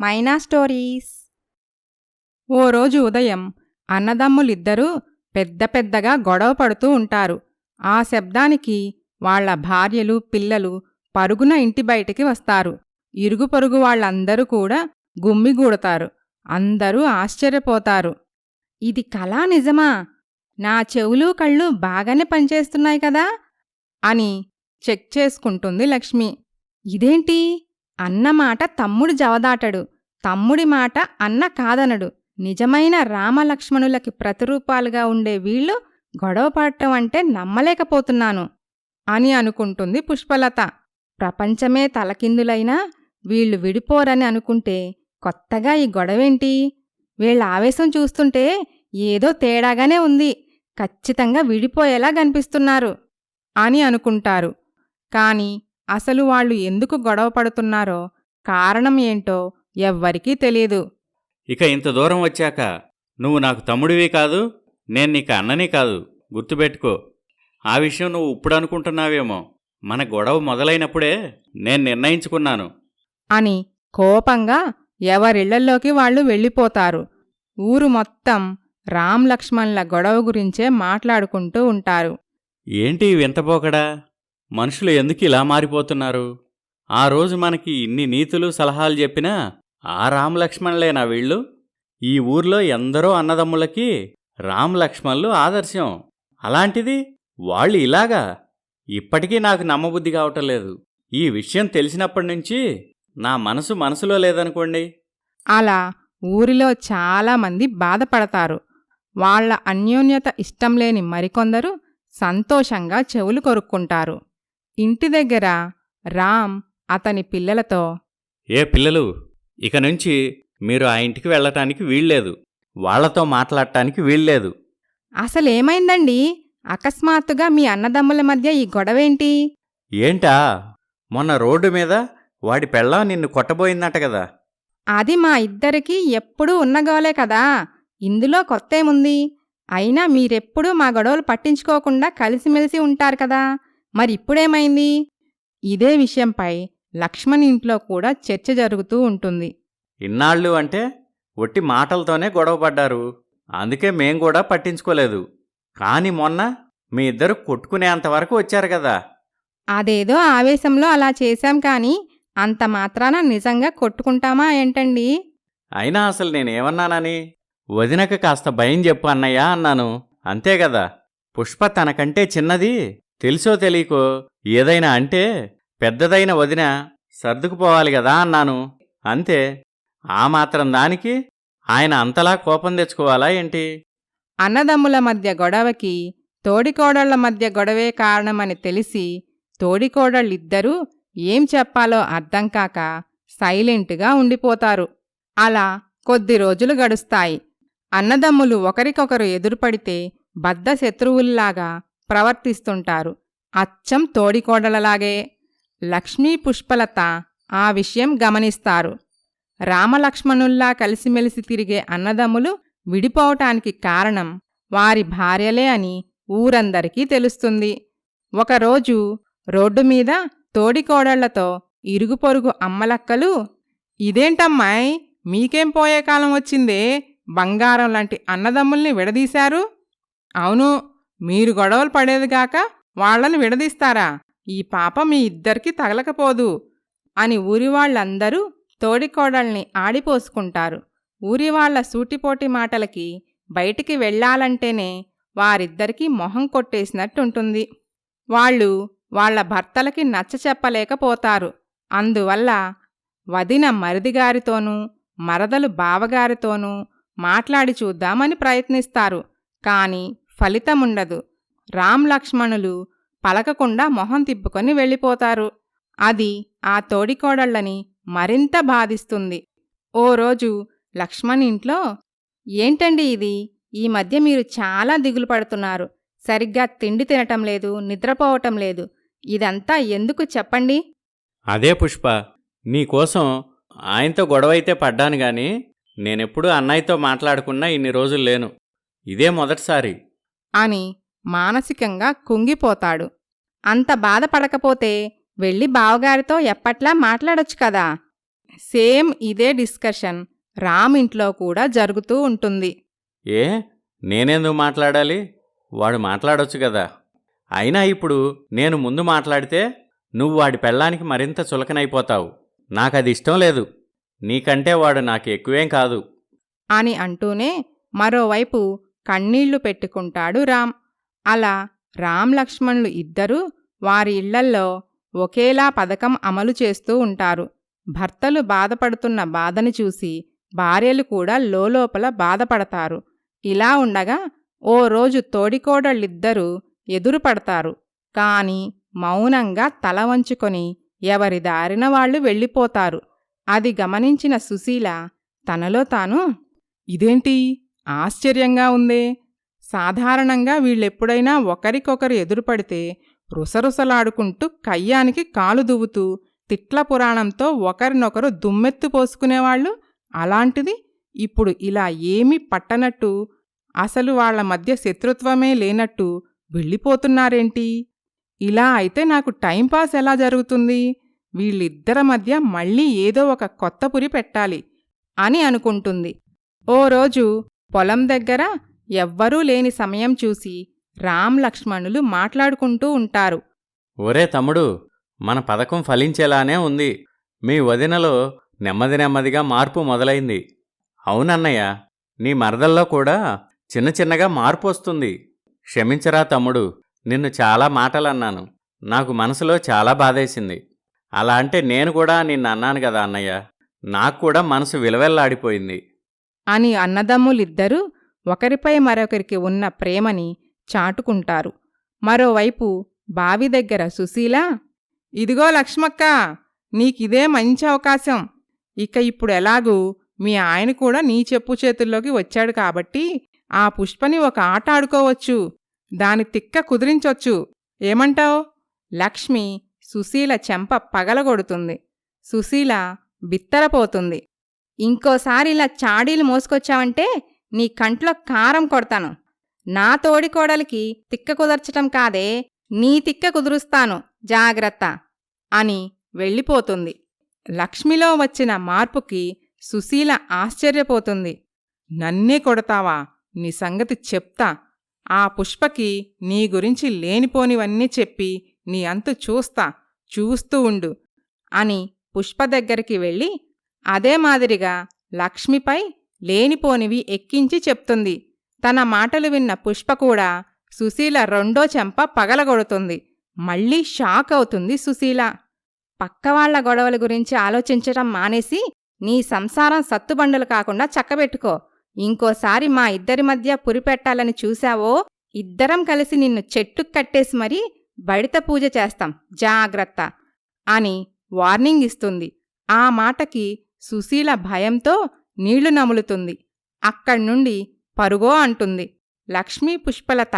మైనా stories. ఓ రోజు ఉదయం అన్నదమ్ములిద్దరూ పెద్ద పెద్దగా గొడవ పడుతూ ఉంటారు. ఆ శబ్దానికి వాళ్ళ భార్యలు పిల్లలు పరుగున ఇంటి బయటికి వస్తారు. ఇరుగు పొరుగు వాళ్ళందరూ కూడా గుమ్మిగూడతారు అందరూ ఆశ్చర్యపోతారు. ఇది కళా నిజమా? నా చెవులు కళ్ళు బాగానే పనిచేస్తున్నాయి కదా? అని చెక్ చేసుకుంటుంది లక్ష్మి. ఇదేంటి? అన్నమాట తమ్ముడు జవదాటడు. తమ్ముడి మాట అన్న కాదనడు. నిజమైన రామలక్ష్మణులకి ప్రతిరూపాలుగా ఉండే వీళ్ళు గొడవపడటం అంటే నమ్మలేకపోతున్నాను అని అనుకుంటుంది పుష్పలత. ప్రపంచమే తలకిందులైనా వీళ్ళు విడిపోరని అనుకుంటే కొత్తగా ఈ గొడవేంటి? వీళ్ళ ఆవేశం చూస్తుంటే ఏదో తేడాగానే ఉంది. ఖచ్చితంగా విడిపోయేలా కనిపిస్తున్నారు అని అనుకుంటారు. కాని అసలు వాళ్ళు ఎందుకు గొడవ పడుతున్నారో కారణం ఏంటో ఎవ్వరికీ తెలియదు ఇక ఇంత దూరం వచ్చాక నువ్వు నాకు తమ్ముడివి కాదు నేను నీకు అన్నని కాదు. గుర్తుపెట్టుకో. ఆ విషయం నువ్వు ఇప్పుడు అనుకుంటున్నావేమో. మన గొడవ మొదలైనప్పుడే నేను నిర్ణయించుకున్నాను. అని కోపంగా ఎవరిళ్ళల్లోకి వాళ్ళు వెళ్ళిపోతారు. ఊరు మొత్తం రామ్ లక్ష్మణ్ల గొడవ గురించే మాట్లాడుకుంటూ ఉంటారు. ఏంటి వింతపోకడా మనుషులు ఎందుకు ఇలా మారిపోతున్నారు? ఆ రోజు మనకి ఇన్ని నీతులు సలహాలు చెప్పినా ఆ రామలక్ష్మణులేనా వీళ్ళు. ఈ ఊర్లో ఎందరో అన్నదమ్ములకి రామలక్ష్మణులు ఆదర్శం. అలాంటిది వాళ్ళు ఇలాగా ఇప్పటికీ నాకు నమ్మబుద్ధి కావటం లేదు. ఈ విషయం తెలిసినప్పటి నుంచి నా మనసు మనసులో లేదనుకోండి. అలా ఊరిలో చాలామంది బాధపడతారు. వాళ్ళ అన్యోన్యత ఇష్టం లేని మరికొందరు సంతోషంగా చెవులు కొరుక్కుంటారు. ఇంటి దగ్గర రామ్ అతని పిల్లలతో ఏ పిల్లలు ఇక నుంచి మీరు ఆ ఇంటికి వెళ్ళటానికి వీల్లేదు. వాళ్ళతో మాట్లాడటానికి వీల్లేదు. అసలేమైందండి? అకస్మాత్తుగా మీ అన్నదమ్ముల మధ్య ఈ గొడవేంటి? ఏంటా? మొన్న రోడ్డు మీద వాడి పెళ్ళాం నిన్ను కొట్టబోయిందంట కదా. అది మా ఇద్దరికీ ఎప్పుడూ ఉన్నగోలే కదా. ఇందులో కొత్తేముంది? అయినా మీరెప్పుడూ మా గొడవలు పట్టించుకోకుండా కలిసిమెలిసి ఉంటారు కదా. మరి ఇప్పుడేమైంది ఇదే విషయంపై లక్ష్మణ్ ఇంట్లో కూడా చర్చ జరుగుతూ ఉంటుంది. ఇన్నాళ్ళు అంటే ఒట్టి మాటలతోనే గొడవ పడ్డారు అందుకే మేం కూడా పట్టించుకోలేదు. కాని మొన్న మీ ఇద్దరు కొట్టుకునేంతవరకు వచ్చారు కదా. అదేదో ఆవేశంలో అలా చేశాం కాని అంత మాత్రాన నిజంగా కొట్టుకుంటామా ఏంటండి? అయినా అసలు నేనేమన్నానని? వదినక కాస్త భయం చెప్పు అన్నయ్య అన్నాను. అంతే కదా. పుష్ప తనకంటే చిన్నది. తెలుసో తెలియకో ఏదైనా అంటే పెద్దదైన వదిన సర్దుకుపోవాలి కదా అన్నాను. అంతే. ఆ మాత్రం దానికి ఆయన అంతలా కోపం తెచ్చుకోవాలా ఏంటి? అన్నదమ్ముల మధ్య గొడవకి తోడికోడళ్ళ మధ్య గొడవే కారణమని తెలిసి తోడికోడళ్ళిద్దరూ ఏం చెప్పాలో అర్థం కాక సైలెంట్గా ఉండిపోతారు. అలా కొద్ది రోజులు గడుస్తాయి. అన్నదమ్ములు ఒకరికొకరు ఎదురుపడితే బద్ధ శత్రువుల్లాగా ప్రవర్తిస్తుంటారు. అచ్చం తోడికోడలలాగే లక్ష్మీ పుష్పలత ఆ విషయం గమనిస్తారు. రామలక్ష్మణుల్లా కలిసిమెలిసి తిరిగే అన్నదమ్ములు విడిపోవటానికి కారణం వారి భార్యలే అని ఊరందరికీ తెలుస్తుంది. ఒకరోజు రోడ్డు మీద తోడికోడళ్ళతో ఇరుగు పొరుగు అమ్మలక్కలు ఇదేంటమ్మాయ్ మీకేం పోయే కాలం వచ్చిందే? బంగారం లాంటి అన్నదమ్ముల్ని విడదీశారు? అవును మీరు గొడవలు పడేదిగాక వాళ్ళను విడదీస్తారా? ఈ పాప మీ ఇద్దరికీ తగలకపోదు అని ఊరివాళ్ళందరూ తోడికోడల్ని ఆడిపోసుకుంటారు. ఊరివాళ్ళ సూటిపోటి మాటలకి బయటికి వెళ్ళాలంటేనే వారిద్దరికీ మొహం కొట్టేసినట్టుంటుంది. వాళ్ళు వాళ్ళ భర్తలకి నచ్చ చెప్పలేకపోతారు. అందువల్ల వదిన మరిదిగారితోనూ మరదలు బావగారితోనూ మాట్లాడి చూద్దామని ప్రయత్నిస్తారు. కాని ఫలితముండదు. రామ్ లక్ష్మణులు పలకకుండా మొహం తిప్పుకొని వెళ్ళిపోతారు. అది ఆ తోడికోడళ్ళని మరింత బాధిస్తుంది. ఓ రోజు లక్ష్మణ్ ఇంట్లో ఏంటండి ఇది? ఈ మధ్య మీరు చాలా దిగులు పడుతున్నారు. సరిగ్గా తిండి తినటం లేదు నిద్రపోవటం లేదు. ఇదంతా ఎందుకు చెప్పండి? అదే పుష్ప నీకోసం ఆయనతో గొడవైతే పడ్డాను గాని నేనెప్పుడూ అన్నయ్యతో మాట్లాడుకున్నా ఇన్ని రోజులు లేను. ఇదే మొదటిసారి. అని మానసికంగా కుంగిపోతాడు. అంత బాధపడకపోతే వెళ్ళి బావగారితో ఎప్పట్లా మాట్లాడొచ్చు కదా? సేమ్ ఇదే డిస్కషన్ రామ్ ఇంట్లో కూడా జరుగుతూ ఉంటుంది. ఏ? నేనెందుకు మాట్లాడాలి? వాడు మాట్లాడొచ్చు కదా? అయినా ఇప్పుడు నేను ముందు మాట్లాడితే నువ్వు వాడి పెళ్ళానికి మరింత చులకనైపోతావు. నాకది ఇష్టం లేదు. నీకంటే వాడు నాకు ఎక్కువేం కాదు. అని అంటూనే మరోవైపు కన్నీళ్ళు పెట్టుకుంటాడు రామ్. అలా రామ్ లక్ష్మణులు ఇద్దరూ వారి ఇళ్ళల్లో ఒకేలా పథకం అమలు చేస్తూ ఉంటారు. భర్తలు బాధపడుతున్న బాధని చూసి భార్యలు కూడా లోలోపల బాధపడతారు. ఇలా ఉండగా ఓ రోజు తోడికోడళ్ళిద్దరూ ఎదురుపడతారు. కాని మౌనంగా తల వంచుకొని ఎవరి దారిన వాళ్ళు వెళ్ళిపోతారు. అది గమనించిన సుశీల తనలో తాను ఇదేంటి? ఆశ్చర్యంగా ఉందే. సాధారణంగా వీళ్ళెప్పుడైనా ఒకరికొకరు ఎదురుపడితే రుసరుసలాడుకుంటూ కయ్యానికి కాలు దువ్వుతూ తిట్ల పురాణంతో ఒకరినొకరు దుమ్మెత్తు పోసుకునేవాళ్ళు? అలాంటిది ఇప్పుడు ఇలా ఏమీ పట్టనట్టు అసలు వాళ్ళ మధ్య శత్రుత్వమే లేనట్టు వెళ్ళిపోతున్నారేంటి? ఇలా అయితే నాకు టైంపాస్ ఎలా జరుగుతుంది? వీళ్ళిద్దరి మధ్య మళ్ళీ ఏదో ఒక కొత్త పురి పెట్టాలి అని అనుకుంటుంది. ఓ రోజు పొలం దగ్గర ఎవ్వరూ లేని సమయం చూసి రామ్ లక్ష్మణులు మాట్లాడుకుంటూ ఉంటారు. ఒరే తమ్ముడు మన పథకం ఫలించేలానే ఉంది. మీ వదినలో నెమ్మది నెమ్మదిగా మార్పు మొదలైంది. అవునన్నయ్య నీ మరదల్లో కూడా చిన్న చిన్నగా మార్పు వస్తుంది. క్షమించరా తమ్ముడు నిన్ను చాలా మాటలన్నాను. నాకు మనసులో చాలా బాధేసింది. అలా అంటే నేను కూడా నిన్ను అన్నాను కదా అన్నయ్య. నాకు కూడా మనసు విలవెల్లాడిపోయింది. అని అన్నదమ్ములిద్దరూ ఒకరిపై మరొకరికి ఉన్న ప్రేమని చాటుకుంటారు. మరోవైపు బావి దగ్గర సుశీల ఇదిగో లక్ష్మక్క నీకిదే మంచి అవకాశం. ఇక ఇప్పుడు ఎలాగూ మీ ఆయన కూడా నీ చెప్పు చేతుల్లోకి వచ్చాడు కాబట్టి ఆ పుష్పని ఒక ఆట ఆడుకోవచ్చు. దాని తిక్క కుదిరించొచ్చు. ఏమంటావ్? లక్ష్మి సుశీల చెంప పగలగొడుతుంది. సుశీల బిత్తరపోతుంది. ఇంకోసారి ఇలా చాడీలు మోసుకొచ్చావంటే నీ కంట్లో కారం కొడతాను. నా తోడి కోడలికి తిక్క కుదర్చటం కాదే నీ తిక్క కుదురుస్తాను జాగ్రత్త అని వెళ్ళిపోతుంది. లక్ష్మిలో వచ్చిన మార్పుకి సుశీల ఆశ్చర్యపోతుంది. నన్నే కొడతావా? నీ సంగతి చెప్తా. ఆ పుష్పకి నీ గురించి లేనిపోనివన్నీ చెప్పి నీ అంతు చూస్తా చూస్తూ ఉండు అని పుష్ప దగ్గరికి వెళ్ళి అదే మాదిరిగా లక్ష్మిపై లేనిపోనివి ఎక్కించి చెప్తుంది. తన మాటలు విన్న పుష్ప కూడా సుశీల రెండో చెంప పగలగొడుతుంది. మళ్ళీ షాక్ అవుతుంది సుశీల. పక్కవాళ్ళ గొడవల గురించి ఆలోచించటం మానేసి నీ సంసారం సత్తుబండలు కాకుండా చక్కబెట్టుకో. ఇంకోసారి మా ఇద్దరి మధ్య పురిపెట్టాలని చూశావో ఇద్దరం కలిసి నిన్ను చెట్టు కట్టేసి మరీ బడిత పూజ చేస్తాం. జాగ్రత్త అని వార్నింగ్ ఇస్తుంది. ఆ మాటకి సుశీల భయంతో నీళ్ళు నములుతుంది. అక్కడ్నుండి పరుగో అంటుంది. లక్ష్మీ పుష్పలత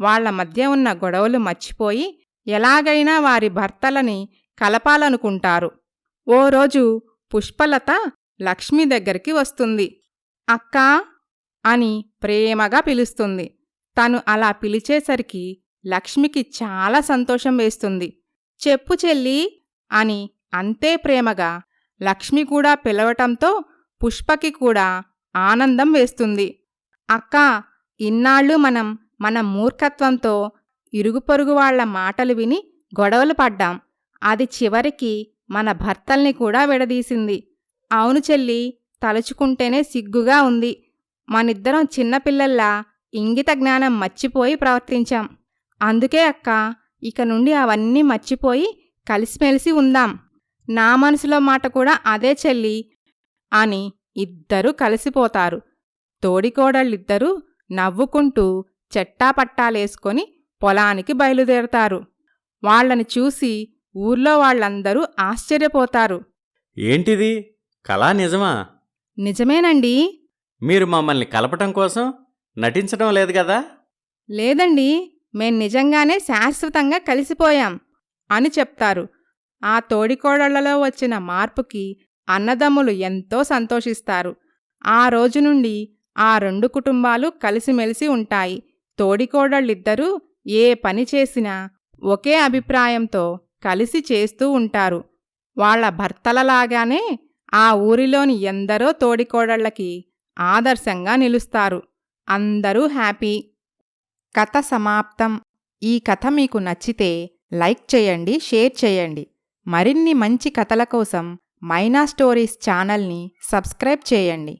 వాళ్ళ మధ్య ఉన్న గొడవలు మర్చిపోయి ఎలాగైనా వారి భర్తలని కలపాలనుకుంటారు. ఓ రోజు పుష్పలత లక్ష్మి దగ్గరికి వస్తుంది. అక్కా! అని ప్రేమగా పిలుస్తుంది. తను అలా పిలిచేసరికి లక్ష్మికి చాలా సంతోషం వేస్తుంది. చెప్పు చెల్లి! అని అంతే ప్రేమగా లక్ష్మి కూడా పిలవటంతో పుష్పకి కూడా ఆనందం వేస్తుంది. అక్కా ఇన్నాళ్ళు మనం మన మూర్ఖత్వంతో ఇరుగుపొరుగు వాళ్ళ మాటలు విని గొడవలు పడ్డాం. అది చివరికి మన భర్తల్ని కూడా విడదీసింది. అవును చెల్లి తలుచుకుంటేనే సిగ్గుగా ఉంది. మనిద్దరం చిన్నపిల్లల్లా ఇంగిత జ్ఞానం మర్చిపోయి ప్రవర్తించాం. అందుకే అక్క ఇక నుండి అవన్నీ మర్చిపోయి కలిసిమెలిసి ఉందాం. నా మనసులో మాట కూడా అదే చెల్లి అని ఇద్దరూ కలిసిపోతారు. తోడికోడళ్ళిద్దరూ నవ్వుకుంటూ చెట్టాపట్టాలేసుకొని పొలానికి బయలుదేరతారు. వాళ్ళని చూసి ఊర్లో వాళ్ళందరూ ఆశ్చర్యపోతారు. ఏంటిది? కళా నిజమా? నిజమేనండి. మీరు మమ్మల్ని కలపటం కోసం నటించడం లేదు కదా? లేదండి. మేం నిజంగానే శాశ్వతంగా కలిసిపోయాం అని చెప్తారు. ఆ తోడికోడళ్ళలో వచ్చిన మార్పుకి అన్నదమ్ములు ఎంతో సంతోషిస్తారు. ఆ రోజు నుండి ఆ రెండు కుటుంబాలు కలిసిమెలిసి ఉంటాయి. తోడికోడళ్ళిద్దరూ ఏ పని చేసినా ఒకే అభిప్రాయంతో కలిసి చేస్తూ ఉంటారు. వాళ్ళ భర్తలలాగానే ఆ ఊరిలోని ఎందరో తోడికోడళ్ళకి ఆదర్శంగా నిలుస్తారు. అందరూ హ్యాపీ. కథ సమాప్తం. ఈ కథ మీకు నచ్చితే లైక్ చేయండి షేర్ చేయండి. మరిన్ని మంచి కథల కోసం మైనా స్టోరీస్ ఛానల్ని సబ్స్క్రైబ్ చేయండి.